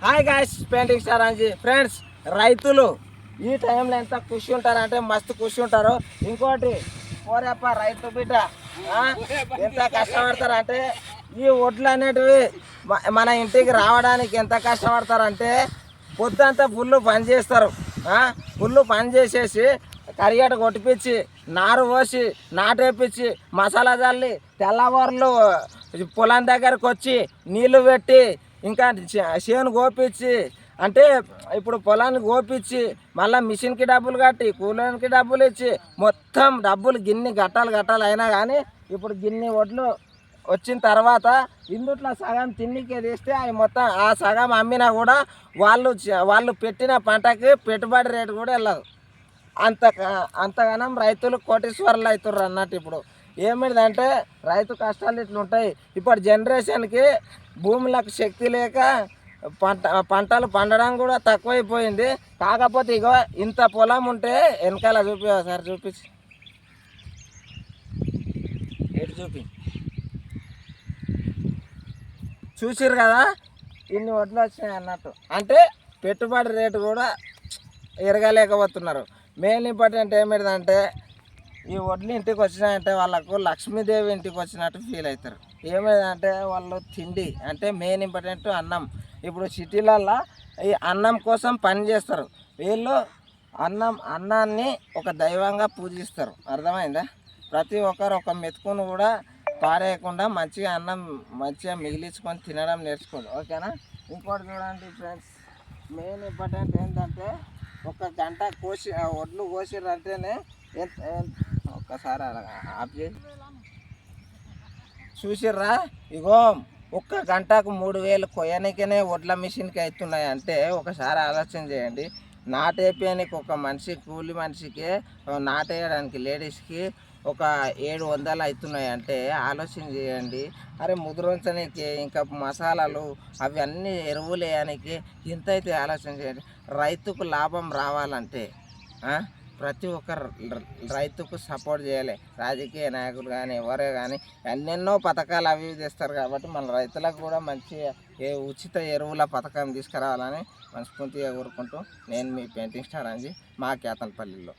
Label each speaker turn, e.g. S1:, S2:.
S1: Hi guys painting star అని friends రైతులు ఈ టైంలో ఎంత ఖుషి ఉంటారంటే మస్తు ఖుషి ఉంటారు. ఇంకోటి పోరేప్ప రైతు బిడ్డ ఎంత కష్టపడతారంటే ఈ ఒడ్లు అనేటివి మన ఇంటికి రావడానికి ఎంత కష్టపడతారంటే పొద్దంతా పుల్లు పని చేస్తారు. పుల్లు పని చేసేసి కరిగేట కొట్టిపించి నారు పోసి నాటేపించి మసాలా చల్లి తెల్లవారులు పొలం దగ్గరకు వచ్చి నీళ్ళు పెట్టి ఇంకా చేను గోపించి అంటే ఇప్పుడు పొలాన్ని గోపించి మళ్ళీ మిషన్కి డబ్బులు కట్టి కూలోనికి డబ్బులు ఇచ్చి మొత్తం డబ్బులు గిన్ని గట్టాలు గట్టాలు అయినా కానీ ఇప్పుడు గిన్ని వడ్లు వచ్చిన తర్వాత ఇందుట్లో సగం తిన్నికే తీస్తే అవి మొత్తం ఆ సగం అమ్మినా కూడా వాళ్ళు వాళ్ళు పెట్టిన పంటకి పెట్టుబడి రేటు కూడా వెళ్ళదు. అంత అంతగానం రైతులు కోటేశ్వరులు అవుతుర్రు అన్నట్టు ఇప్పుడు. ఏమిటంటే రైతు కష్టాలు ఇట్లుంటాయి ఇప్పుడు జనరేషన్కి భూములకు శక్తి లేక పంట పంటలు పండడం కూడా తక్కువైపోయింది. కాకపోతే ఇగో ఇంత పొలం ఉంటే వెనకాల చూపి సార్ చూపించి ఎటు చూపి? చూసిరు కదా? ఇన్ని వడ్లు వచ్చినాయి అన్నట్టు. అంటే పెట్టుబడి రేటు కూడా ఎరగలేకపోతున్నారు. మెయిన్ ఇంపార్టెంట్ ఏమిటంటే ఈ వడ్లు ఇంటికి వచ్చినాయంటే వాళ్ళకు లక్ష్మీదేవి ఇంటికి వచ్చినట్టు ఫీల్ అవుతారు. ఏమైందంటే వాళ్ళు తిండి అంటే మెయిన్ ఇంపార్టెంట్ అన్నం. ఇప్పుడు సిటీలల్లో ఈ అన్నం కోసం పని చేస్తారు. వీళ్ళు అన్నం అన్నాన్ని ఒక దైవంగా పూజిస్తారు. అర్థమైందా? ప్రతి ఒక్కరు ఒక మెతుకును కూడా పారేయకుండా మంచిగా అన్నం మంచిగా మిగిలించుకొని తినడం నేర్చుకోండి. ఓకేనా? ఇంకోటి చూడండి ఫ్రెండ్స్ మెయిన్ ఇంపార్టెంట్ ఏంటంటే ఒక గంట కోసి ఆ వడ్లు కోసిరంటేనే ఎంత- ఒక్కసారి అలా ఆఫ్ చేసి చూసిర్రా? ఇగో ఒక్క గంటకు మూడు వేలు కొయ్యనికనే వడ్ల మిషన్కి అవుతున్నాయి అంటే ఒకసారి ఆలోచన చేయండి. నాటేపేయడానికి ఒక మనిషి కూలి మనిషికి నాటేయడానికి లేడీస్కి ఒక ఏడు వందలు అవుతున్నాయి అంటే ఆలోచన చేయండి. అరే ముద్రించడానికి ఇంకా మసాలాలు అవి అన్నీ ఎరువులు వేయడానికి ఇంత అయితే ఆలోచన చేయండి. రైతుకు లాభం రావాలంటే ప్రతి ఒక్క రైతుకు సపోర్ట్ చేయాలి. రాజకీయ నాయకులు కానీ ఎవరే కానీ ఎన్నెన్నో పథకాలు అవి ఇవి తెస్తారు కాబట్టి మన రైతులకు కూడా మంచి ఏ ఉచిత ఎరువుల పథకం తీసుకురావాలని మనస్ఫూర్తిగా కోరుకుంటూ నేను మీ పెయింటింగ్ స్టార్ అంజీ మా కేతన్పల్లిలో.